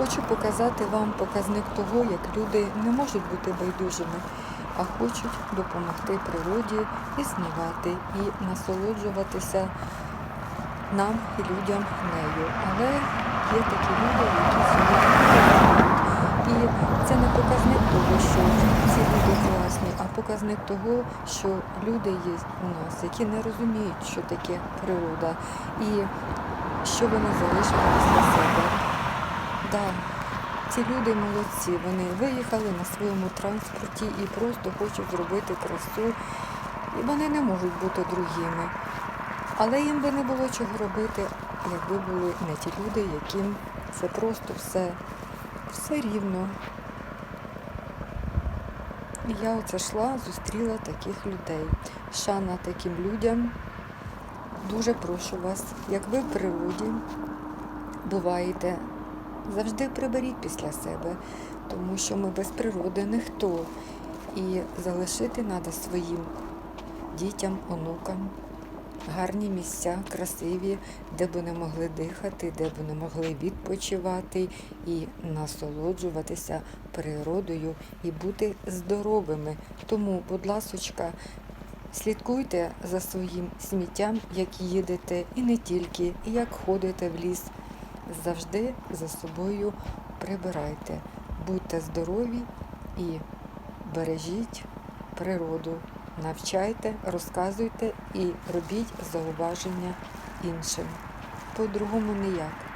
Хочу показати вам показник того, як люди не можуть бути байдужими, а хочуть допомогти природі існувати і насолоджуватися нам і людям нею. Але є такі люди, які роблять. І це не показник того, що ці люди класні, а показник того, що люди є у нас, які не розуміють, що таке природа і що вони залишили після себе. Да, ці люди молодці, вони виїхали на своєму транспорті і просто хочуть зробити красу, і вони не можуть бути другими. Але їм би не було чого робити, якби були не ті люди, яким це просто все, все рівно. І я оце йшла, зустріла таких людей. Шана таким людям. Дуже прошу вас, як ви в природі буваєте, завжди приберіть після себе, тому що ми без природи ніхто. І залишити треба своїм дітям, онукам гарні місця, красиві, де б вони могли дихати, де б вони могли відпочивати і насолоджуватися природою і бути здоровими. Тому, будь ласочка, слідкуйте за своїм сміттям, як їдете, і не тільки, і як ходите в ліс. Завжди за собою прибирайте. Будьте здорові і бережіть природу. Навчайте, розказуйте і робіть зауваження іншим. По-другому ніяк.